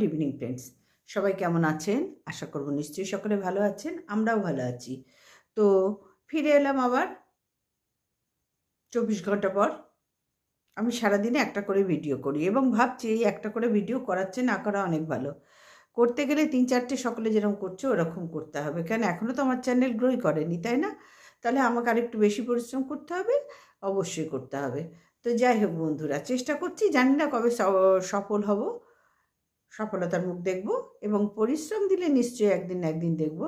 Good evening friends সবাই কেমন আছেন? আশা করব নিশ্চয়ই সকলে ভালো আছেন, আমরাও ভালো আছি। তো ফিরে এলাম আবার চব্বিশ ঘণ্টা পর। আমি সারাদিনে একটা করে ভিডিও করি এবং ভাবছি এই একটা করে ভিডিও করাচ্ছে না করা অনেক ভালো। করতে গেলে তিন চারটে সকলে যেরকম করছে, ওরকম করতে হবে। কেন? এখনও তো আমার চ্যানেল গ্রোই করেনি, তাই না? তাহলে আমাকে আরেকটু বেশি পরিশ্রম করতে হবে, অবশ্যই করতে হবে। তো যাই হোক বন্ধুরা, চেষ্টা করছি, জানি না কবে সফল হব। সফলতার মুখ দেখব এবং পরিশ্রম দিলে নিশ্চয়ই একদিন একদিন দেখব,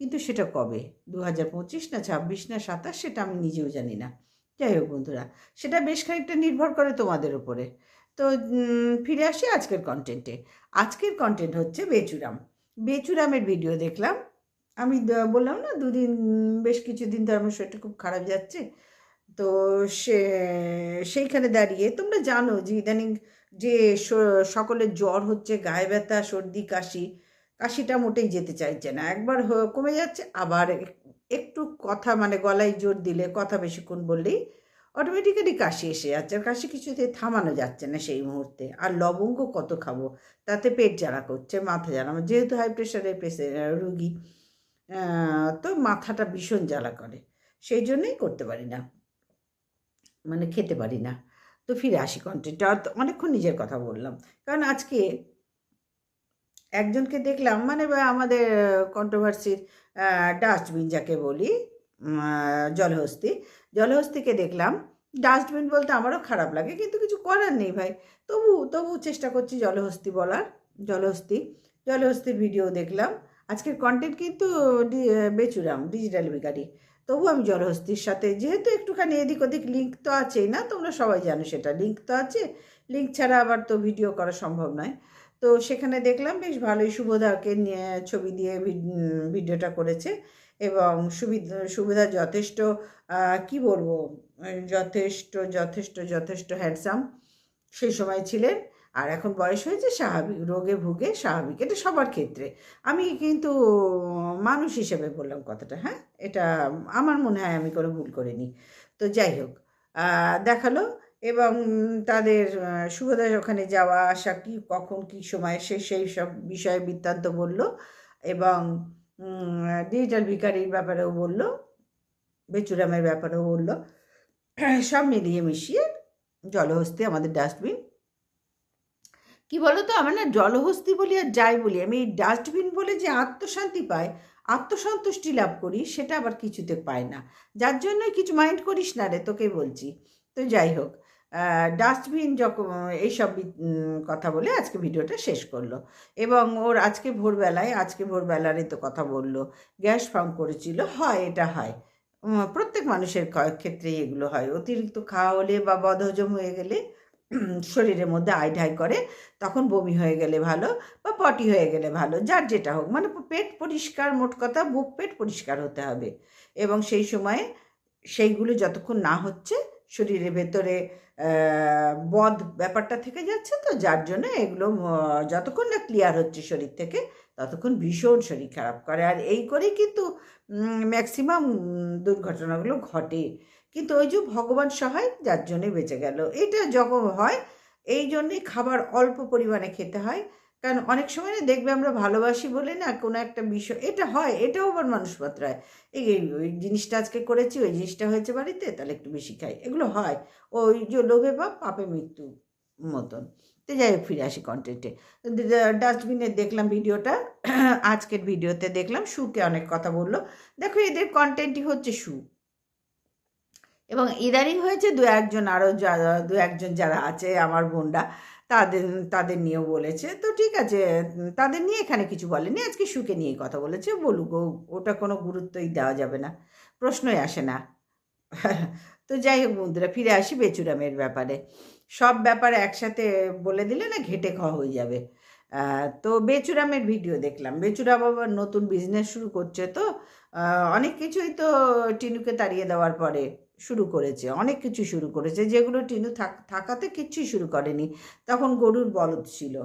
কিন্তু সেটা কবে? দু হাজার পঁচিশ না ছাব্বিশ না সাতাশ সেটা আমি নিজেও জানি না। যাই হোক বন্ধুরা, সেটা বেশ খানিকটা নির্ভর করে তোমাদের উপরে। তো ফিরে আসি আজকের কন্টেন্টে আজকের কন্টেন্ট হচ্ছে বেচুরাম। বেচুরামের ভিডিও দেখলাম। আমি বললাম না, দুদিন, বেশ কিছুদিন ধরে আমার শরীরটা খুব খারাপ যাচ্ছে। তো সে, সেইখানে দাঁড়িয়ে, তোমরা জানো যে ইদানিং যে সকলের জ্বর হচ্ছে, গায়ে ব্যথা, সর্দি, কাশি, কাশিটা মোটেই যেতে চাইছে না। একবার কমে যাচ্ছে, আবার একটু কথা মানে গলায় জোর দিলে কথা বেশিক্ষণ বললেই অটোমেটিক্যালি কাশি এসে যাচ্ছে। আর কাশি কিছুতে থামানো যাচ্ছে না সেই মুহূর্তে। আর লবঙ্গ কত খাব? তাতে পেট জ্বালা করছে, মাথা জ্বালা যেহেতু হাই প্রেশারের পেশেন্ট রুগী তো মাথাটা ভীষণ জ্বালা করে। সেই জন্যই করতে পারি না। মানে খেতে পারি না। তো ফিরে আসি কন্টেন্টটা অনেকক্ষণ নিজের কথা বললাম। কারণ আজকে একজনকে দেখলাম মানে আমাদের কন্ট্রোভার্সির ডাস্টবিন যাকে বলি জলহস্তি। জলহস্তিকে দেখলাম ডাস্টবিন বলতে আমারও খারাপ লাগে, কিন্তু কিছু করার নেই ভাই। তবু তবু চেষ্টা করছি জলহস্তি বলার, জলহস্তি। জলহস্তির ভিডিও দেখলাম। আজকের কন্টেন্ট কিন্তু বেচুরাম ডিজিটাল ভিকারি তবু আমি জলহস্তির সাথে, যেহেতু একটুখানি এদিক ওদিক লিঙ্ক তো আছেই না, তোমরা সবাই জানো সেটা লিঙ্ক তো আছে। লিঙ্ক ছাড়া আবার তো ভিডিও করা সম্ভব নয়। তো সেখানে দেখলাম বেশ ভালোই শুভদাকে নিয়ে ছবি দিয়ে ভিড- ভিডিওটা করেছে এবং সুবিধা সুবিধা যথেষ্ট কি বলব? যথেষ্ট যথেষ্ট যথেষ্ট হ্যান্ডসাম সেই সময় ছিলেন। আর এখন বয়স হয়েছে স্বাভাবিক, রোগে ভুগে স্বাভাবিক, এটা সবার ক্ষেত্রে। আমি কিন্তু মানুষ হিসেবে বললাম কথাটা হ্যাঁ? এটা আমার মনে হয় আমি কোনো ভুল করিনি। তো যাই হোক দেখাল এবং তাদের শুভদাস ওখানে যাওয়া, আসা, কি, কখন, কী সময়, সে সেই সব বিষয়ে বৃত্তান্ত বলল এবং ডিজিটাল ভিকারির ব্যাপারেও বলল, বেচুরামের ব্যাপারেও বলল, সব মিলিয়ে মিশিয়ে জলহস্তি আমাদের ডাস্টবিন কি বলো তো আমার না জলহস্তি বলি আর যাই বলি, আমি এই ডাস্টবিন বলে যে আত্মশান্তি পাই, আত্মসন্তুষ্টি লাভ করি, সেটা আবার কিছুতে পাই না। যার জন্য কিছু মাইন্ড করিস না রে, তোকে বলছি। তো যাই হোক ডাস্টবিন যখন এইসব কথা বলে আজকে ভিডিওটা শেষ করল। এবং ওর আজকে ভোরবেলায়, আজকে ভোরবেলারই তো কথা বলল, গ্যাস ফার্ম করেছিল, হয় এটা হয়। প্রত্যেক মানুষের ক্ষেত্রেই এগুলো হয়। অতিরিক্ত খাওয়া হলে বা বদহজম হয়ে গেলে শরীরের মধ্যে আই ঢাই করে, তখন বমি হয়ে গেলে ভালো বা পটি হয়ে গেলে ভালো, যার যেটা হোক। মানে পেট পরিষ্কার, মোট কথা বুক পেট পরিষ্কার হতে হবে। এবং সেই সময়ে সেইগুলো যতক্ষণ না হচ্ছে, শরীরের ভেতরে বদ ব্যাপারটা থেকে যাচ্ছে তো, যার জন্য এগুলো যতক্ষণ না ক্লিয়ার হচ্ছে শরীর থেকে, ততক্ষণ ভীষণ শরীর খারাপ করে। আর এই করেই কিন্তু ম্যাক্সিমাম দুর্ঘটনাগুলো ঘটে। কিন্তু ওই যে ভগবান সহায়, যার জন্যে বেঁচে গেল। এটা যখন হয়, এই জন্যেই খাবার অল্প পরিমাণে খেতে হয়। কারণ অনেক সময় না দেখবে আমরা ভালোবাসি বলে না কোনো একটা বিষয়, এটা হয়, এটাও আবার মানুষ মাত্রায় এই ওই জিনিসটা আজকে করেছি, ওই জিনিসটা হয়েছে বাড়িতে, তাহলে একটু বেশি খাই। এগুলো হয়। ওই যে লোভে পাপ পাপে মৃত্যু মতন। তো যাই হোক, ফিরে আসি কন্টেন্টে ডাস্টবিনে দেখলাম ভিডিওটা, আজকের ভিডিওতে দেখলাম শুকে অনেক কথা বলল। দেখো এদের কন্টেন্টই হচ্ছে শু এবং ইদানিং হয়েছে দু একজন আরও যারা, দু একজন যারা আছে, আমার বোনরা, তাদের তাদের নিয়েও বলেছে। তো ঠিক আছে, তাদের নিয়ে এখানে কিছু বলেনি। আজকে সুকে নিয়ে কথা বলেছে, বলুক ওটা কোনো গুরুত্বই দেওয়া যাবে না, প্রশ্নই আসে না। তো যাই হোক বন্ধুরা, ফিরে আসি বেচুরামের ব্যাপারে। সব ব্যাপারে একসাথে বলে দিলে না ঘেটে খাওয়া হয়ে যাবে। তো বেচুরামের ভিডিও দেখলাম। বেচুরাম আবার নতুন বিজনেস শুরু করছে তো অনেক কিছুই তো টিনুকে তাড়িয়ে দেওয়ার পরে। শুরু করেছে, অনেক কিছু শুরু করেছে। যেগুলো টিনু থাক- থাকাতে কিচ্ছুই শুরু করেনি। তখন গরুর বলদ ছিল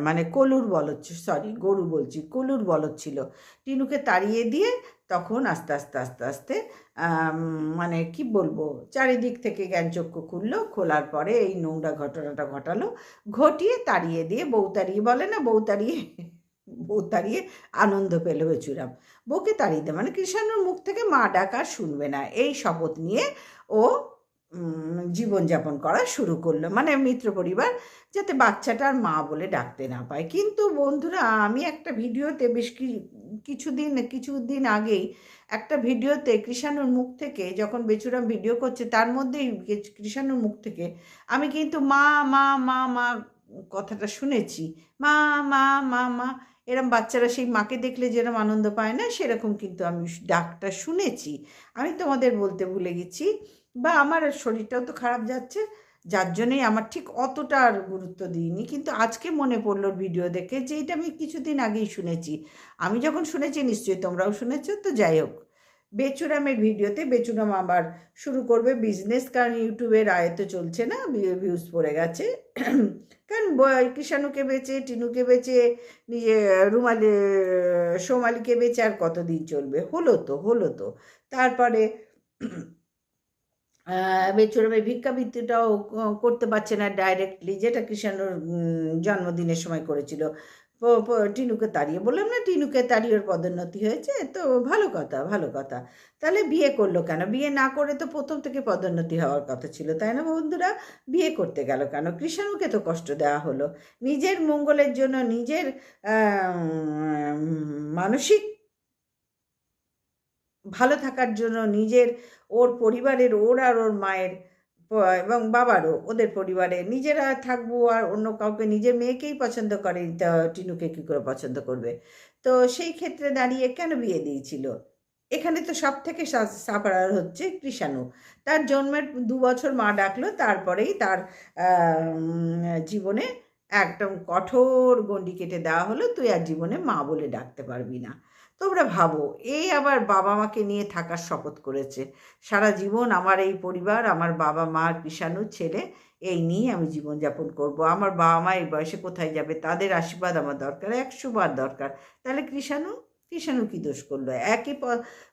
মানে কলুর বলদ সরি গরু বলছি, কলুর বলদ ছিল। টিনুকে তাড়িয়ে দিয়ে তখন আস্তে আস্তে আস্তে আস্তে মানে কি বলব, চারিদিক থেকে জ্ঞানচক্ষু খুললো, খোলার পরে এই নোংরা ঘটনাটা ঘটালো, ঘটিয়ে তাড়িয়ে দিয়ে বউ তাড়িয়ে বলে না, বউ তাড়িয়ে বউ তাড়িয়ে আনন্দ পেল বেচুরাম বউকে তাড়িয়ে দেয় মানে কৃষাণুর মুখ থেকে মা ডাক শুনবে না। এই শপথ নিয়ে ও জীবনযাপন করা শুরু করল। মানে মিত্র পরিবার যাতে বাচ্চাটার মা বলে ডাকতে না পায়। কিন্তু বন্ধুরা, আমি একটা ভিডিওতে বেশ কিছুদিন কিছুদিন আগেই একটা ভিডিওতে কৃষাণুর মুখ থেকে যখন বেচুরাম ভিডিও করছে, তার মধ্যেই কৃষাণুর মুখ থেকে আমি কিন্তু মা মা মা মা কথাটা শুনেছি। মা মা মা মা এরম বাচ্চারা সেই মাকে দেখলে যেরকম আনন্দ পায় না, সেরকম কিন্তু আমি ডাকটা শুনেছি। আমি তোমাদের বলতে ভুলে গেছি। বা আমার শরীরটাও তো খারাপ যাচ্ছে, যার জন্যেই আমার ঠিক অতটা আর গুরুত্ব দিইনি। কিন্তু আজকে মনে পড়ল ভিডিও দেখে যে এটা আমি কিছুদিন আগেই শুনেছি। আমি যখন শুনেছি, নিশ্চয়ই তোমরাও শুনেছো, তো যাই হোক। বেচুরামের ভিডিওতে বেচুরাম আবার শুরু করবে বিজনেস কারণ ইউটিউবের আয়তে চলছে না ভিউজ পড়ে গেছে। কারণ কৃষাণুকে বেচে, টিনুকে বেচে, নিজে, রুমালি, সোমালিকে বেচে আর কতদিন চলবে? হলো তো হলো তো। তারপরে বেচুরামের ভিক্ষাবৃত্তিটাও করতে পারছে না ডাইরেক্টলি যেটা কৃষাণুর জন্মদিনের সময় করেছিল। টিনুকে তাড়িয়ে, বললাম না টিনুকে তাড়িয়ে ওর পদোন্নতি হয়েছে, তো ভালো কথা ভালো কথা। তাহলে বিয়ে করল কেন? বিয়ে না করে তো প্রথম থেকে পদোন্নতি হওয়ার কথা ছিল, তাই না বন্ধুরা? বিয়ে করতে গেল কেন? কৃষাণুকে তো কষ্ট দেওয়া হলো। নিজের মঙ্গলের জন্য নিজের মানসিক ভালো থাকার জন্য নিজের ওর পরিবারের ওর আর ওর মায়ের এবং বাবারও, ওদের পরিবারে। নিজেরা থাকব আর অন্য কাউকে, নিজের মেয়েকেই পছন্দ করে টিনুকে কী করে পছন্দ করবে? তো সেই ক্ষেত্রে দাঁড়িয়ে কেন বিয়ে দিয়েছিল? এখানে তো সব থেকে সাফারার হচ্ছে কৃষাণু। তার জন্মের দু বছর মা ডাকলো, তারপরেই তার জীবনে একদম কঠোর গণ্ডি কেটে দেওয়া হলো। তুই আর জীবনে মা বলে ডাকতে পারবি না। তোমরা ভাবো, এ আবার বাবা মাকে নিয়ে থাকার শপথ করেছে। সারা জীবন আমার এই পরিবার, আমার বাবা মা আর কৃষাণু ছেলে, এই নিয়ে আমি জীবনযাপন করব। আমার বাবা মা এই বয়সে কোথায় যাবে? তাদের আশীর্বাদ আমার দরকার, একশো বার দরকার। তাহলে কৃষাণু কৃষাণু কী দোষ করল? একই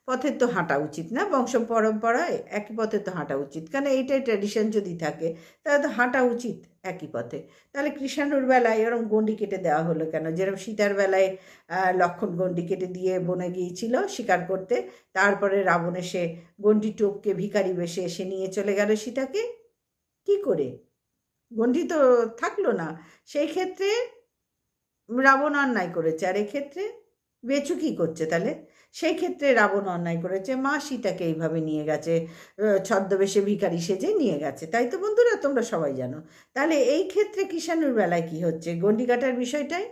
পথে তো হাঁটা উচিত না, বংশ পরম্পরায় একই পথে তো হাঁটা উচিত। কারণ এইটাই ট্র্যাডিশন যদি থাকে, তাহলে তো হাঁটা উচিত একই পথে। তাহলে কৃষাণুর বেলায় এরকম গণ্ডি কেটে দেওয়া হলো কেন? যেরকম সীতার বেলায় লক্ষণ গণ্ডি কেটে দিয়ে বনে গিয়েছিল শিকার করতে, তারপরে রাবণ এসে গণ্ডি টোপকে ভিখারি বেশে এসে নিয়ে চলে গেল সীতাকে। কি করে? গণ্ডি তো থাকল না। সেই ক্ষেত্রে রাবণ অন্যায় করেছে। আর এক্ষেত্রে বেচু কী করছে তাহলে? সেই ক্ষেত্রে রাবণ অন্যায় করেছে মা সীতাকে এইভাবে নিয়ে গেছে ছদ্মবেশে ভিখারি সেজে নিয়ে গেছে। তাই তো বন্ধুরা, তোমরা সবাই জানো। তাহলে এই ক্ষেত্রে কিষাণুর বেলায় কি হচ্ছে? গণ্ডি কাটার বিষয়টাই?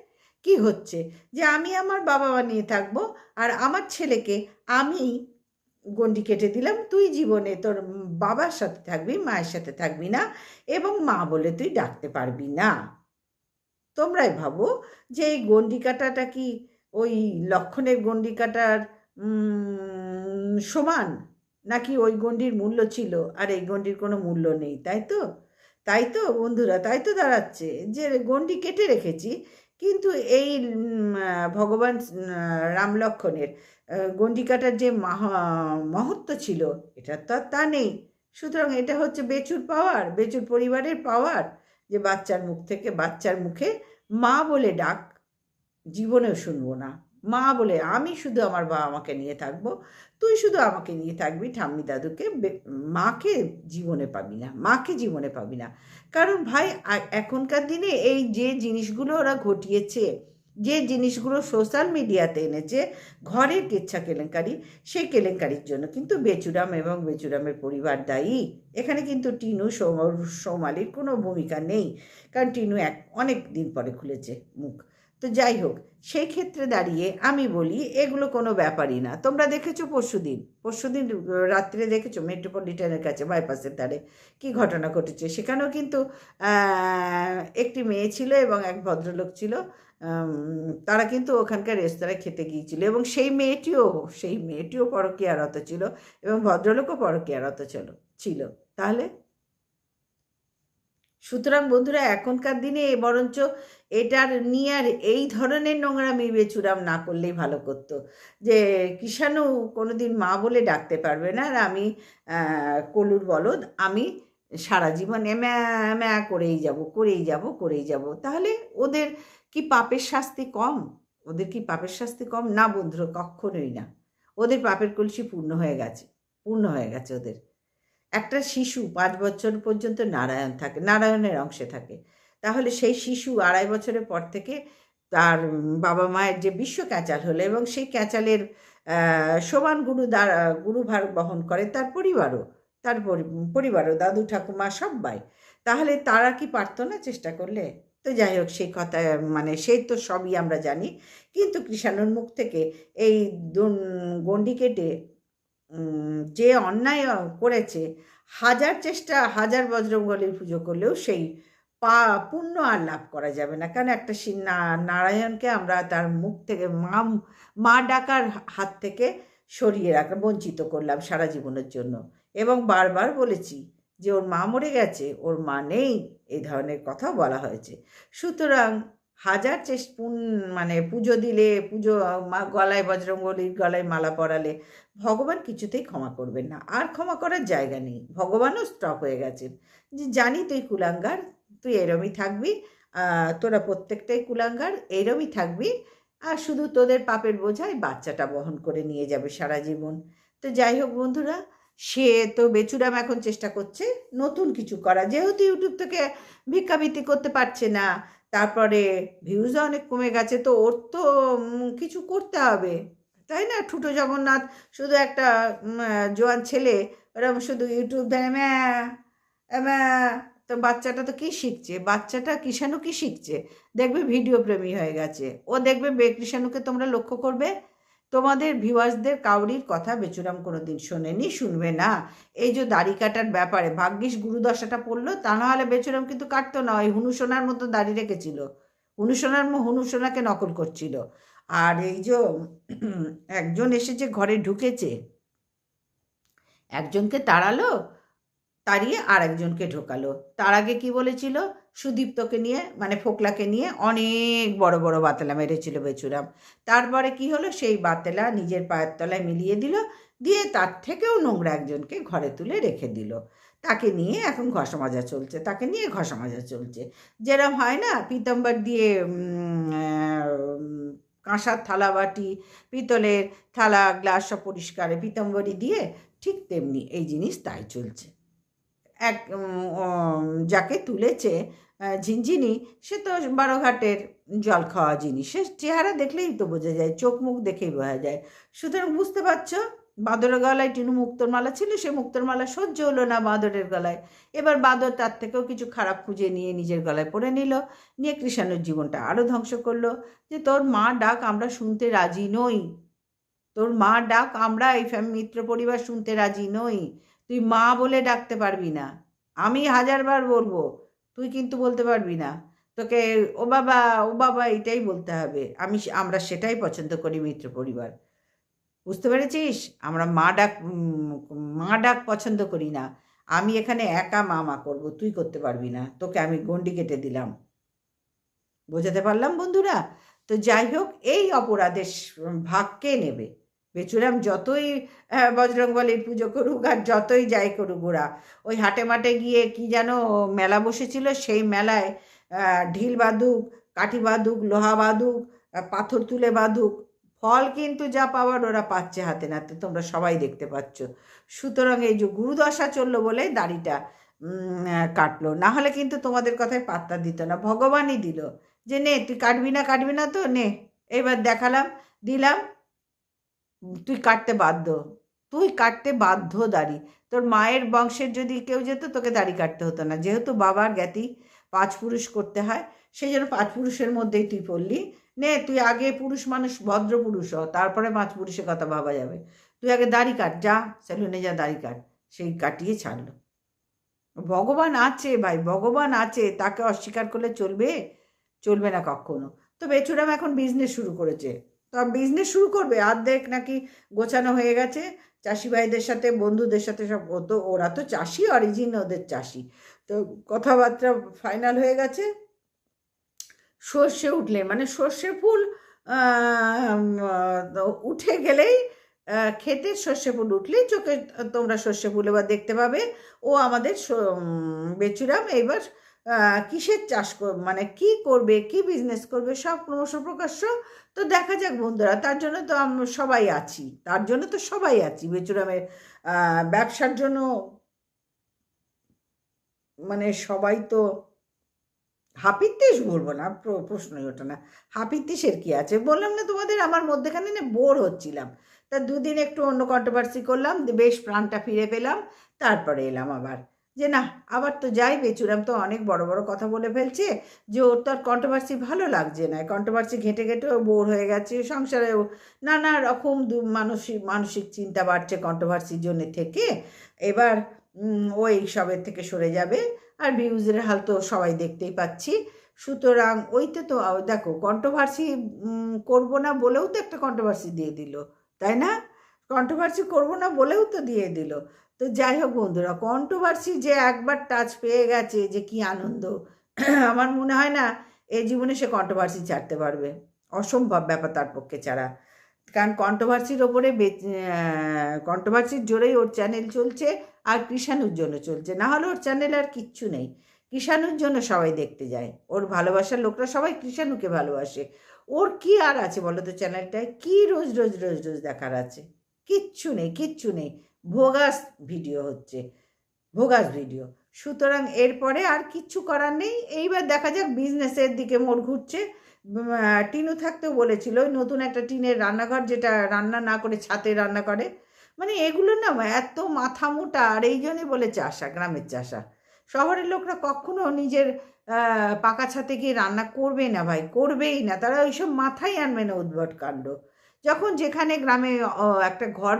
কি হচ্ছে? যে আমি আমার বাবা মা নিয়ে থাকব আর আমার ছেলেকে আমি গণ্ডি কেটে দিলাম, তুই জীবনে তোর বাবার সাথে থাকবি, মায়ের সাথে থাকবি না এবং মা বলে তুই ডাকতে পারবি না। তোমরাই ভাবো যে এই গণ্ডি কাটাটা কি ওই লক্ষণের গণ্ডি কাটার সমান? নাকি ওই গণ্ডির মূল্য ছিল? আর এই গণ্ডির কোনো মূল্য নেই তাই তো? তাই তো বন্ধুরা তাই তো দাঁড়াচ্ছে যে গণ্ডি কেটে রেখেছি কিন্তু এই ভগবান আহ, রাম লক্ষণের আহ, গণ্ডি কাটার যে মাহা- মহত্ব ছিল এটা তো তা নেই। সুতরাং এটা হচ্ছে বেচুর পাওয়ার বেচুর পরিবারের পাওয়ার যে বাচ্চার মুখ থেকে বাচ্চার মুখে মা বলে ডাক জীবনেও শুনব না। মা বলে, আমি শুধু আমার বাবা মাকে নিয়ে থাকব। তুই শুধু আমাকে নিয়ে থাকবি ঠাম্মি দাদুকে। মাকে জীবনে পাবি না, মাকে জীবনে পাবি না। কারণ ভাই এখনকার দিনে এই যে জিনিসগুলো ওরা ঘটিয়েছে, যে জিনিসগুলো সোশ্যাল মিডিয়াতে এনেছে, ঘরের কেচ্ছা কেলেঙ্কারি, সেই কেলেঙ্কারির জন্য কিন্তু বেচুরাম এবং বেচুরামের পরিবার দায়ী। এখানে কিন্তু টিনু সৌম- সৌমালির কোনো ভূমিকা নেই। কারণ টিনু এক, অনেক দিন পরে খুলেছে মুখ। তো যাই হোক, সেই ক্ষেত্রে দাঁড়িয়ে আমি বলি, এগুলো কোনো ব্যাপারই না। তোমরা দেখেছ পরশুদিন? পরশুদিন রাত্রে দেখেছ মেট্রোপলিটনের কাছে বাইপাসের ধারে কি ঘটনা ঘটেছে? সেখানেও কিন্তু একটি মেয়ে ছিল এবং এক ভদ্রলোক ছিল তারা কিন্তু ওখানকার রেস্তোরাঁয় খেতে গিয়েছিল এবং সেই মেয়েটিও সেই মেয়েটিও পরকীয়ারত ছিল এবং ভদ্রলোকও পরকীয়ারত ছিল ছিল। তাহলে সুতরাং বন্ধুরা, এখনকার দিনে বরঞ্চ এটার নিয়ে আর এই ধরনের নোংরামি বেচুরাম না করলেই ভালো করতো। যে কিষাণু কোনোদিন মা বলে ডাকতে পারবে না আর আমি কলুর বলদ, আমি সারা জীবন ম্যা ম্যা করেই যাব করেই যাব করেই যাব। তাহলে ওদের কি পাপের শাস্তি কম? ওদের কি পাপের শাস্তি কম? না বন্ধুরা কখনোই না। ওদের পাপের কলসি পূর্ণ হয়ে গেছে, পূর্ণ হয়ে গেছে ওদের। একটা শিশু পাঁচ বছর পর্যন্ত নারায়ণ থাকে, নারায়ণের অংশে থাকে। তাহলে সেই শিশু আড়াই বছরের পর থেকে তার বাবা মায়ের যে বিশ্ব ক্যাচাল হলো এবং সেই ক্যাচালের সমান গুরু দ্বারা, গুরুভার বহন করে তার পরিবারও তার পরিবারও, দাদু, ঠাকুমা সবাই তাহলে তারা কি পারতো না চেষ্টা করলে? তো যাই হোক, সেই কথা মানে সেই তো সবই আমরা জানি। কিন্তু কৃষাণুর মুখ থেকে এই গণ্ডি কেটে যে অন্যায় করেছে, হাজার চেষ্টা, হাজার বজরঙ্গলির পুজো করলেও সেই পা, পুণ্য আর লাভ করা যাবে না। কারণ একটা নারায়ণকে আমরা তার মুখ থেকে, মা মা ডাকার হাত থেকে সরিয়ে রাখা, বঞ্চিত করলাম সারা জীবনের জন্য। এবং বারবার বলেছি যে ওর মা মরে গেছে, ওর মা নেই এই ধরনের কথা বলা হয়েছে। সুতরাং হাজার চেষ্টা মানে পুজো দিলে, পুজো গলায় বজরঙ্গলির গলায় মালা পরালে ভগবান কিছুতেই ক্ষমা করবেন না। আর ক্ষমা করার জায়গা নেই। ভগবানও স্টপ হয়ে গেছেন। যে, জানি তুই কুলাঙ্গার, তুই এরমই থাকবি তোরা প্রত্যেকটাই কুলাঙ্গার, এরমই থাকবি, আর শুধু তোদের পাপের বোঝায় বাচ্চাটা বহন করে নিয়ে যাবে সারা জীবন। তো যাই হোক বন্ধুরা, সে তো বেচুরাম এখন চেষ্টা করছে নতুন কিছু করা। যেহেতু ইউটিউব থেকে ভিক্ষাবৃত্তি করতে পারছে না তারপরে ভিউজও অনেক কমে গেছে, তো ওর তো কিছু করতে হবে। তাই না? ঠুটো জগন্নাথ শুধু একটা জোয়ান ছেলে ওরকম শুধু ইউটিউব ধরে ম্যা ম্যা তো বাচ্চাটা তো কী শিখছে? বাচ্চাটা কৃষাণু কী শিখছে? দেখবে ভিডিও প্রেমী হয়ে গেছে। ও দেখবে কৃষাণুকে তোমরা লক্ষ্য করবে তোমাদের ভিউয়ার্সদের কাউরির কথা বেচুরাম কোনো দিন শোনেনি, শুনবে না। এই যে দাড়ি কাটার ব্যাপারে, ভাগ্যিস গুরুদশাটা পড়ল, তা নাহলে বেচুরাম কিন্তু কাটতো না, ওই হুনুসোনার মতো দাড়ি রেখেছিল। হুনুসোনার হুনুসোনাকে নকল করছিল। আর এই যে একজন এসে যে ঘরে ঢুকেছে, একজনকে তাড়ালো, তাড়িয়ে আর একজনকে ঢোকালো। তার আগে কি বলেছিল? সুদীপ্তকে নিয়ে মানে ফোকলাকে নিয়ে অনেক বড় বড় বাতেলা মেরেছিল বেচুরাম। তারপরে কি হলো? সেই বাতেলা নিজের পায়ের তলায় মিলিয়ে দিল, দিয়ে তার থেকেও নোংরা একজনকে ঘরে তুলে রেখে দিল। তাকে নিয়ে এখন ঘষা মাজা চলছে, তাকে নিয়ে ঘষা মাজা চলছে। যেরম হয় না, পিতম্বর দিয়ে কাঁসার থালা বাটি, পিতলের থালা, গ্লাস সব পরিষ্কারে, পিতম্বরী দিয়ে ঠিক তেমনি এই জিনিস তাই চলছে। এক যাকে তুলেছে ঝিনঝিনি, সে তো বারোঘাটের জল খাওয়া জিনিস। সে চেহারা দেখলেই তো বোঝা যায়, চোখ মুখ দেখেই বোঝা যায়। সুতরাং বুঝতে পারছ, বাঁদরের গলায় টিনু মুক্তোর মালা ছিল, সে মুক্তোর মালা সহ্য হলো না বাঁদরের গলায়। এবার বাঁদর তার থেকেও কিছু খারাপ খুঁজে নিয়ে নিজের গলায় পরে নিল, নিয়ে কৃষাণুর জীবনটা আরও ধ্বংস করল যে, তোর মা ডাক আমরা শুনতে রাজি নই। তোর মা ডাক আমরা এই মিত্র পরিবার শুনতে রাজি নই। তুই মা বলে ডাকতে পারবি না। আমি হাজারবার বলব তুই কিন্তু বলতে পারবি না। তোকে ও বাবা ও বাবা এটাই বলতে হবে। আমি আমরা সেটাই পছন্দ করি মিত্র পরিবার। বুঝতে পেরেছিস? আমরা মা ডাক মা ডাক পছন্দ করি না। আমি এখানে একা মা মা করব, তুই করতে পারবি না। তোকে আমি গন্ডি কেটে দিলাম। বোঝাতে পারলাম বন্ধুরা? তো যাই হোক, এই অপরাধের স- ভাগ কে নেবে? বেচুরাম যতই আহ, বজরংবলীর পুজো করুক আর যতই যাই করুক ওরা। ওই হাটে মাঠে গিয়ে কি যেন মেলা বসেছিল সেই মেলায় ঢিল বাঁধুক কাঠি বাঁধুক লোহা বাঁধুক পাথর তুলে বাঁধুক ফল কিন্তু যা পাওয়ার ওরা পাচ্ছে হাতে নাতে তোমরা সবাই দেখতে পাচ্ছ। সুতরাং এই যে গুরুদশা চলল বলে দাড়িটা কাটলো। না হলে কিন্তু তোমাদের কথায় পাত্তা দিত না ভগবানই দিল। যে নে তুই কাটবি না কাটবি না তো নে। এবার দেখালাম দিলাম তুই কাটতে বাধ্য। তুই কাটতে বাধ্য, দাড়ি। তোর মায়ের বংশের যদি কেউ যেত, তোকে দাড়ি কাটতে হতো না। যেহেতু বাবার জ্ঞাতি পাঁচ পুরুষ করতে হয় সেই জন্য পাঁচ পুরুষের মধ্যেই তুই পড়লি। নে, তুই আগে পুরুষ মানুষ, ভদ্র পুরুষ হ, তারপরে পাঁচ পুরুষের কথা ভাবা যাবে। তুই আগে দাড়ি কাট, যা, সেলুনে যা দাড়ি কাট। সেই কাটিয়ে ছাড়লো। ভগবান আছে ভাই, ভগবান আছে। তাকে অস্বীকার করলে চলবে? চলবে না কখনো। তো বেচুরাম এখন বিজনেস শুরু করেছে। তো বিজনেস শুরু করবে? অর্ধেক নাকি গোছানো হয়ে গেছে? চাষি ভাইদের সাথে, বন্ধুদের সাথে সব তো, ওরা তো চাষি অরিজিন ওদের চাষি। তো কথাবার্তা ফাইনাল হয়ে গেছে। সর্ষে উঠলে মানে সর্ষে ফুল উঠে গেলেই খেতে সর্ষে ফুল উঠলেই চোখে তোমরা সর্ষে ফুল এবার দেখতে পাবে। ও আমাদের বেচুরাম, এইবার কিসের চাষ কর মানে কি করবে, কি বিজনেস করবে, সব ক্রমশ প্রকাশ্য। তো দেখা যাক বন্ধুরা, তার জন্য তো আমরা সবাই আছি। তার জন্য তো সবাই আছি। বেচুরামের ব্যবসার জন্য মানে সবাই তো হাপিত্তিস বলব না প্রশ্নই ওঠে না। হাপিত্তিসের কি আছে? বললাম না তোমাদের, আমার মধ্যেখানে না বোর হচ্ছিলাম। তা দুদিন একটু অন্য কন্ট্রোভার্সি করলাম, বেশ প্রাণটা ফিরে পেলাম, তারপরে এলাম আবার। যে না, আবার তো যাই বেচুরাম তো অনেক বড় বড় কথা বলে ফেলছে যে ওর তো আর কন্ট্রোভার্সি ভালো লাগছে না। কন্ট্রোভার্সি ঘেঁটে ঘেঁটে বোর হয়ে গেছে, সংসারেও নানা রকম দু- মানসিক মানসিক চিন্তা বাড়ছে কন্ট্রোভার্সির জন্য থেকে। এবার ও এই সবের থেকে সরে যাবে। আর ভিউজের হাল তো সবাই দেখতেই পাচ্ছি। সুতরাং ওইতে তো দেখো কন্ট্রোভার্সি করব না বলেও তো একটা কন্ট্রোভার্সি দিয়ে দিল, তাই না? কন্ট্রোভার্সি করব না বলেও তো দিয়ে দিল। তো যাই হোক বন্ধুরা কন্ট্রোভার্সি যে একবার টাচ পেয়ে গেছে যে কি আনন্দ, আমার মনে হয় না এই জীবনে সে কন্ট্রোভার্সি ছাড়তে পারবে। অসম্ভব ব্যাপার তার পক্ষে ছাড়া। কারণ কন্ট্রোভার্সির ওপরে কন্ট্রোভার্সির জোরেই ওর চ্যানেল চলছে আর কৃষাণুর জন্য চলছে। না হলে ওর চ্যানেল আর কিচ্ছু নেই। কৃষাণুর জন্য সবাই দেখতে যায়। ওর ভালোবাসার লোকরা সবাই কৃষাণুকে ভালোবাসে। ওর কি আর আছে বলো তো চ্যানেলটায় কি রোজ রোজ রোজ রোজ দেখার আছে? কিচ্ছু নেই কিচ্ছু নেই। ভোগাস ভিডিও হচ্ছে, ভোগাস ভিডিও। সুতরাং এরপরে আর কিচ্ছু করার নেই। এইবার দেখা যাক বিজনেসের দিকে মোড় ঘুরছে। টিনু থাকতেও বলেছিল নতুন একটা টিনের রান্নাঘর যেটা রান্না না করে ছাতে রান্না করে। মানে এগুলো না এত মাথা মোটা, আর এই জন্যই বলে চাষা, গ্রামের চাষা। শহরের লোকরা কখনো নিজের পাকা ছাতে গিয়ে রান্না করবে না ভাই, করবেই না। তারা ওইসব মাথায় আনবে না উদ্ভট কাণ্ড। যখন যেখানে গ্রামে একটা ঘর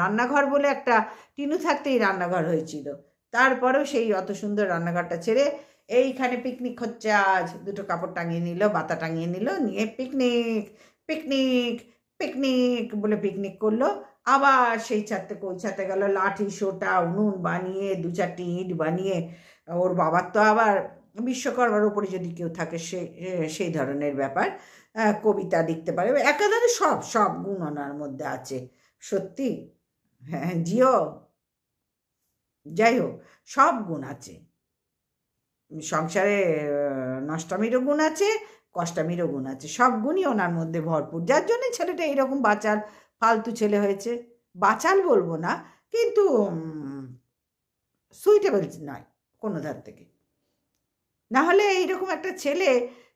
রান্নাঘর বলে একটা টিনু থাকতেই রান্নাঘর হয়েছিল। তারপরেও সেই অত সুন্দর রান্নাঘরটা ছেড়ে এইখানে পিকনিক হচ্ছে, আজ দুটো কাপড় টাঙিয়ে নিল, বাতা টাঙিয়ে নিল, নিয়ে পিকনিক পিকনিক পিকনিক বলে পিকনিক করল। আবার সেই ছাদ থেকে ওই গেল, লাঠি, সোটা, উনুন বানিয়ে, দু চারটি ইট বানিয়ে, ওর বাবার তো আবার বিশ্বকর্মার ওপরে যদি কেউ থাকে সে, সেই ধরনের ব্যাপার। কবিতা লিখতে পারে। একাধারে সব সব গুণ ওনার মধ্যে আছে। সত্যি? হ্যাঁ জিও? যাই হোক সব গুণ আছে। সংসারে নষ্টামিরও গুণ আছে, কষ্টামিরও গুণ আছে। সব গুণই ওনার মধ্যে ভরপুর। যার জন্য ছেলেটা এইরকম বাচাল, ফালতু ছেলে হয়েছে। বাচাল বলব না, কিন্তু সুইটেবল নয় কোনো ধার থেকে। না হলে এইরকম একটা ছেলে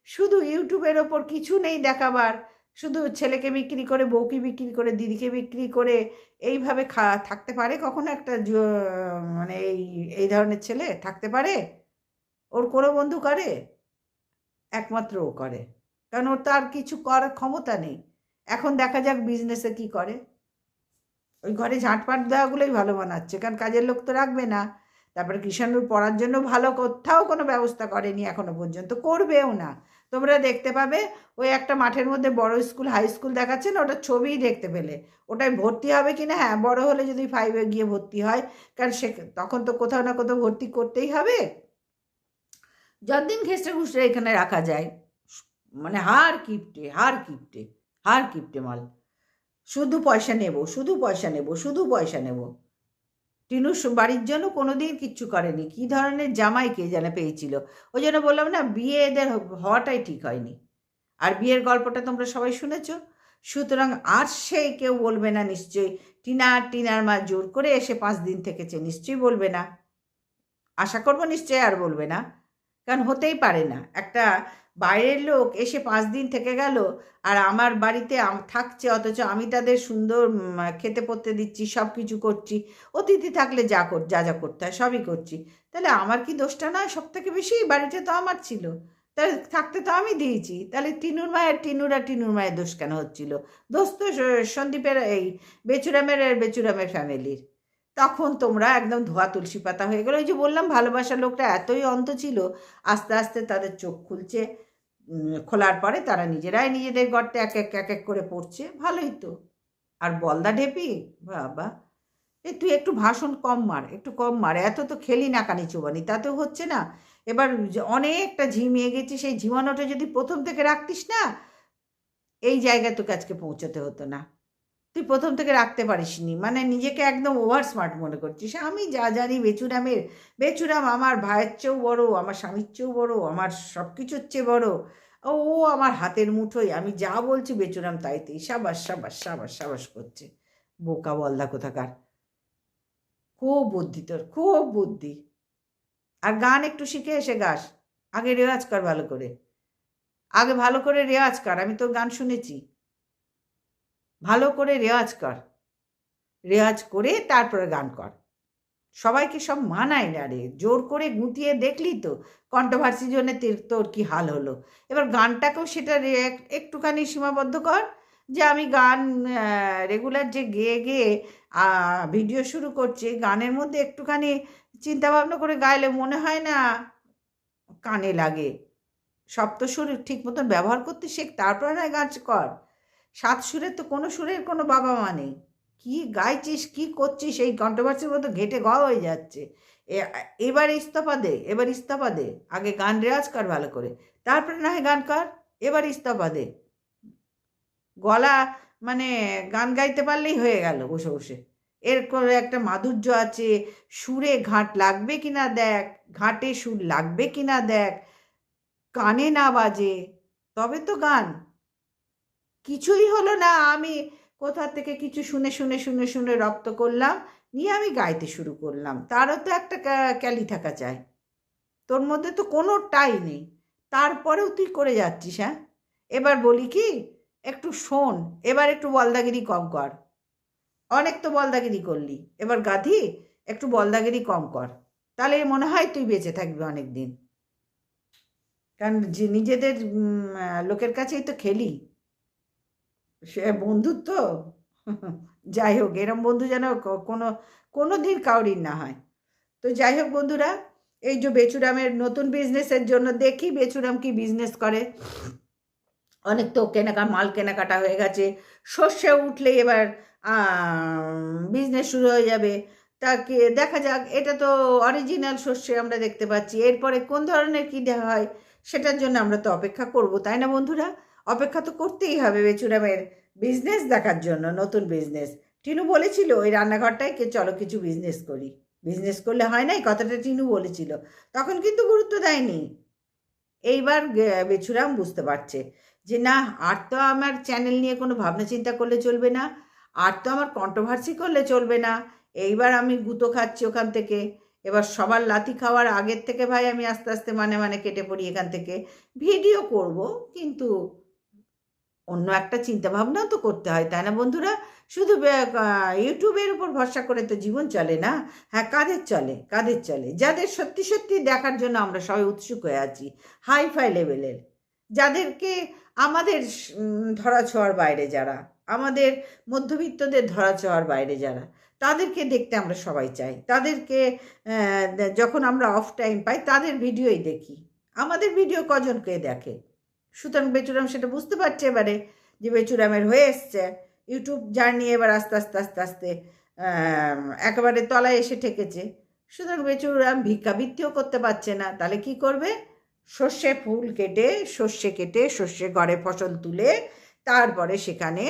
শুধু ইউটিউবের ওপর কিছু নেই দেখাবার। শুধু ছেলেকে বিক্রি করে, বউকে বিক্রি করে, দিদিকে বিক্রি করে এইভাবে খা, থাকতে পারে? কখনো একটা মানে এই এই ধরনের ছেলে থাকতে পারে? ওর কোনো বন্ধু করে? একমাত্র ও করে। কারণ ওর তো আর কিছু করার ক্ষমতা নেই। এখন দেখা যাক বিজনেসে কি করে। ওই ঘরে ঝাঁটপাট দেওয়াগুলোই ভালো বানাচ্ছে। কারণ কাজের লোক তো রাখবে না। তারপরে কিষাণুর পড়ার জন্য ভালো কোথাও কোনো ব্যবস্থা করেনি এখনও পর্যন্ত, করবেও না। তোমরা দেখতে পাবে, ওই একটা মাঠের মধ্যে বড় স্কুল, হাই স্কুল দেখাচ্ছে না, ওটা ছবিই দেখতে পেলে। ওটায় ভর্তি হবে কি না হ্যাঁ বড় হলে যদি ফাইভে গিয়ে ভর্তি হয়, কারণ সে, তখন তো কোথাও না কোথাও ভর্তি করতেই হবে। যতদিন ঘেসে ঘুষে এখানে রাখা যায় মানে হার কিপটে হার কিপটে হার কিপটে মাল। শুধু পয়সা নেব, শুধু পয়সা নেব, শুধু পয়সা নেব। টিনু বাড়ির জন্য কোনো দিন কিচ্ছু করেনি। কী ধরনের জামাই কে যেন পেয়েছিল? ওই জন্য বললাম, না, বিয়ে এদের হওয়াটাই ঠিক হয়নি। আর বিয়ের গল্পটা তোমরা সবাই শুনেছ? সুতরাং আর সেই কেউ বলবে না নিশ্চয়ই। টিনা টিনার মা জোর করে এসে পাঁচ দিন থেকেছে, নিশ্চয়ই বলবে না। আশা করব নিশ্চয়ই আর বলবে না। কারণ হতেই পারে না। একটা বাইরের লোক এসে পাঁচ দিন থেকে গেল আর আমার বাড়িতে থাকছে, অথচ আমি তাদের সুন্দর খেতে পড়তে দিচ্ছি সব কিছু করছি। অতিথি থাকলে যা কর, যা যা করতে হয় সবই করছি। তাহলে আমার কি দোষটা নয়? সব থেকে বেশি বাড়িটা তো আমার ছিল। তাহলে থাকতে তো আমি দিয়েছি। তাহলে টিনুর মায়ের, টিনুর টিনুর মায়ের দোষ কেন হচ্ছিল? দোষ তো সন্দীপের এই বেচুরামের আর বেচুরামের ফ্যামিলির। তখন তোমরা একদম ধোয়া তুলসী পাতা হয়ে গেলো। ওই যে বললাম, ভালোবাসার লোকটা এতই অন্ত ছিল, আস্তে আস্তে তাদের চোখ খুলছে। খোলার পরে তারা নিজেরাই নিজেদের গর্তে এক এক এক এক করে পড়ছে। ভালোই তো। আর বলদা ঢেপি? বাবা। এ, তুই একটু ভাষণ কম মার, একটু কম মার। এত তো খেলি না কানি চুবানি তাতেও হচ্ছে না। এবার অনেকটা ঝিমিয়ে গেছি, সেই ঝিমানোটা যদি প্রথম থেকে রাখতিস না, এই জায়গায় তোকে আজকে পৌঁছতে হতো না। তুই প্রথম থেকে রাখতে পারিসনি। মানে নিজেকে একদম ওভার স্মার্ট মনে করছিস। আমি যা জানি বেচুরামের, বেচুরাম আমার ভাইয়ের চেয়েও বড়, আমার স্বামীর চেয়েও বড়, আমার সব কিছুর চেয়ে বড়। ও ও আমার হাতের মুঠোই আমি যা বলছি বেচুরাম তাইতেই। সাবাস সাবাস সাবাস সাবাস করছে। বোকা বলদা কোথাকার। খুব বুদ্ধি তোর, খুব বুদ্ধি। আর গান একটু শিখে এসে গাস। আগে রেওয়াজ কর ভালো করে। আগে ভালো করে রেওয়াজ কর, আমি তোর গান শুনেছি। ভালো করে রেওয়াজ কর। রেওয়াজ করে তারপরে গান কর। সবাইকে সব মানায় না রে। জোর করে গুঁতিয়ে দেখলি তো কন্ট্রোভার্সির জন্য তোর কি হাল হলো? এবার গানটাকেও সেটা একটুখানি সীমাবদ্ধ কর যে আমি গান রেগুলার যে গেয়ে গেয়ে ভিডিও শুরু করছি, গানের মধ্যে একটুখানি চিন্তা ভাবনা করে গাইলে মনে হয় না কানে লাগে। সপ্ত সুর ঠিক মতন ব্যবহার করতে শেখ, তারপরে না গান কর। সাত সুরের তো কোনো সুরের কোনো বাবা মা নেই। কি গাইছিস, কি করছিস, এই কন্ট্রোভার্সির মতো ঘেটে গ হয়ে যাচ্ছে। এবার ইস্তফা দে, এবার ইস্তফা দে, আগে গান রেওয়াজ কর ভালো করে। তারপরে না হয় গান কর, এবার ইস্তফা দে। গলা মানে গান গাইতে পারলেই হয়ে গেল বসে বসে। এর করে একটা মাধুর্য আছে, সুরে ঘাট লাগবে কিনা দেখ, ঘাটে সুর লাগবে কিনা দেখ, কানে না বাজে, তবে তো গান। কিছুই হলো না। আমি কোথা থেকে কিছু শুনে শুনে শুনে শুনে রপ্ত করলাম, নিয়ে আমি গাইতে শুরু করলাম। তারও তো একটা ক্যালি থাকা চাই। তোর মধ্যে তো কোনোটাই নেই। তারপরেও তুই করে যাচ্ছিস হ্যাঁ? এবার বলি কি, একটু শোন, এবার একটু বলদাগিরি কম কর। অনেক তো বলদাগিরি করলি। এবার গাধি, একটু বলদাগিরি কম কর। তাহলে মনে হয় তুই বেঁচে থাকবি অনেক দিন কারণ যে নিজেদের লোকের কাছেই তো খেলি। সে বন্ধুত্ব? যাই হোক, এরম বন্ধু যেন কোনো কোনো দিন কাউরির না হয়। তো যাই হোক বন্ধুরা, এই যে বেচুরামের নতুন বিজনেসের জন্য দেখি বেচুরাম কি বিজনেস করে। অনেক তো কেনাকা মাল কেনাকাটা হয়ে গেছে। সর্ষে উঠলে এবার বিজনেস শুরু হয়ে যাবে। তাকে দেখা যাক, এটা তো অরিজিনাল শস্যে আমরা দেখতে পাচ্ছি। এরপরে কোন ধরনের কী দেওয়া হয়, সেটার জন্য আমরা তো অপেক্ষা করব, তাই না বন্ধুরা? অপেক্ষা তো করতেই হবে বেচুরামের বিজনেস দেখার জন্য, নতুন বিজনেস টিনু বলেছিল, ওই রান্নাঘরটায় কে, চলো কিছু বিজনেস করি। বিজনেস করলে হয় না, এই কথাটা টিনু বলেছিল। তখন কিন্তু গুরুত্ব দেয়নি। এইবার বেচুরাম বুঝতে পারছে যে, না, আর তো আমার চ্যানেল নিয়ে কোনো ভাবনা চিন্তা করলে চলবে না, আর তো আমার কন্ট্রোভার্সি করলে চলবে না। এইবার আমি গুঁতো খাচ্ছি ওখান থেকে। এবার সবার লাথি খাওয়ার আগের থেকে ভাই আমি আস্তে আস্তে মানে মানে কেটে পড়ি এখান থেকে। ভিডিও করব, কিন্তু অন্য একটা চিন্তা ভাবনাও তো করতে হয়, তাই না বন্ধুরা? শুধু ইউটিউবের উপর ভরসা করে তো জীবন চলে না? হ্যাঁ কাদের চলে? কাদের চলে? যাদের সত্যি সত্যি দেখার জন্য আমরা সবাই উৎসুক হয়ে আছি হাই ফাই লেভেলের। যাদেরকে আমাদের ধরাছোঁয়ার বাইরে যারা, আমাদের মধ্যবিত্তদের ধরাছোঁয়ার বাইরে যারা, তাদেরকে দেখতে আমরা সবাই চাই। তাদেরকে যখন আমরা অফ টাইম পাই, তাদের ভিডিওই দেখি। আমাদের ভিডিও কজনকে দেখে? সুতরাং বেচুরাম সেটা বুঝতে পারছে এবারে যে বেচুরামের হয়ে এসছে। ইউটিউব জার্নি এবার আস্তে আস্তে আস্তে আস্তে একেবারে তলায় এসে ঠেকেছে। সুতরাং বেচুরাম ভিক্ষাবৃত্তিও করতে পারছে না। তাহলে কি করবে? সর্ষে ফুল কেটে, সর্ষে কেটে, সর্ষে ঘরে ফসল তুলে তারপরে সেখানে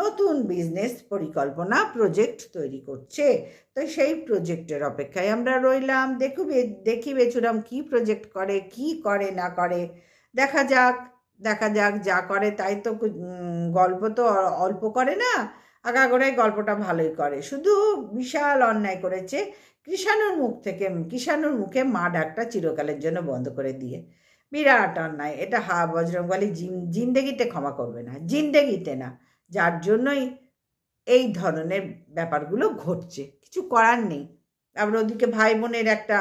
নতুন বিজনেস পরিকল্পনা প্রজেক্ট তৈরি করছে। তো সেই প্রজেক্টের অপেক্ষায় আমরা রইলাম। দেখবে, দেখি বেচুরাম কি প্রজেক্ট করে, কি করে, না করে। দেখা যাক। দেখা যাক যা করে, তাই তো গল্প তো অল্প করে না? আগা আগাগোড়াই গল্পটা ভালোই করে। শুধু বিশাল অন্যায় করেছে কৃষাণুর মুখ থেকে, কৃষাণুর মুখে মা ডাকটা চিরকালের জন্য বন্ধ করে দিয়ে। বিরাট অন্যায়। এটা হা, বজরংবলী জিন, জিন্দেগিতে ক্ষমা করবে না, জিন্দেগিতে না। যার জন্যই এই ধরনের ব্যাপারগুলো ঘটছে। কিছু করার নেই। আবার ওদিকে ভাই বোনের একটা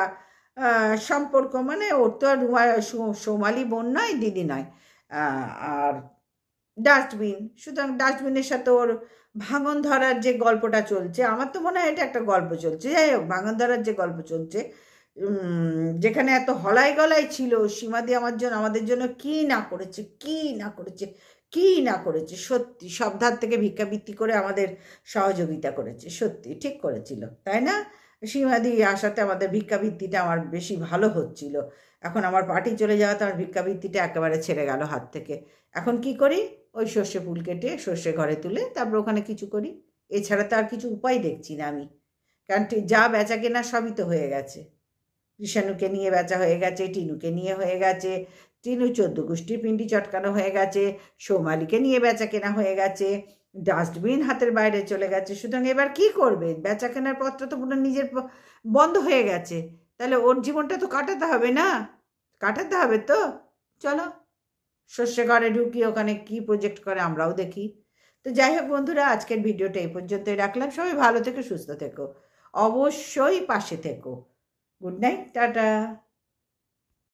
সম্পর্ক মানে ওর তো আর সোমালি বোন নয়, দিদি নয়। আর ডাস্টবিন, সুতরাং ডাস্টবিনের সাথে ওর ভাঙন ধরার যে গল্পটা চলছে, আমার তো মনে হয় এটা একটা গল্প চলছে। যাই হোক, ভাঙন ধরার যে গল্প চলছে যেখানে এত হলাই গলাই ছিল, সীমাদি আমার জন্য, আমাদের জন্য কি না করেছে, কি না করেছে, কি না করেছে, সত্যি, সব ধার থেকে ভিক্ষাবৃত্তি করে আমাদের সহযোগিতা করেছে, সত্যি, ঠিক করেছিল, তাই না? সীমাদি আসাতে আমাদের ভিক্ষাবৃত্তিটা আমার বেশি ভালো হচ্ছিল। এখন আমার পার্টি চলে যাওয়াতে আমার ভিক্ষাবৃত্তিটা একেবারে ছেড়ে গেল হাত থেকে। এখন কি করি? ওই সর্ষে ফুল কেটে সর্ষে ঘরে তুলে তারপর ওখানে কিছু করি। এছাড়া তো আর কিছু উপায় দেখছি না আমি। কারণ যা বেচা কেনা সবই তো হয়ে গেছে। ঋষানুকে নিয়ে বেচা হয়ে গেছে, টিনুকে নিয়ে হয়ে গেছে, টিনু চোদ্দ গোষ্ঠীর পিন্ডি চটকানো হয়ে গেছে, সৌমালিকে নিয়ে বেচা কেনা হয়ে গেছে ডাস্টবিন হাতের বাইরে চলে গেছে। সুতরাং এবার কি করবে? বেচা কেনার পত্র তো পুরো নিজের বন্ধ হয়ে গেছে। তাহলে ওর জীবনটা তো কাটাতে হবে না? কাটাতে হবে তো? চলো। শস্যে ঘরে ঢুকি, ওখানে কি প্রজেক্ট করে আমরাও দেখি। তো যাই হোক বন্ধুরা, আজকের ভিডিওটা এই পর্যন্তই রাখলাম। সবাই ভালো থেকো, সুস্থ থেকো। অবশ্যই পাশে থেকো। Good night, tata.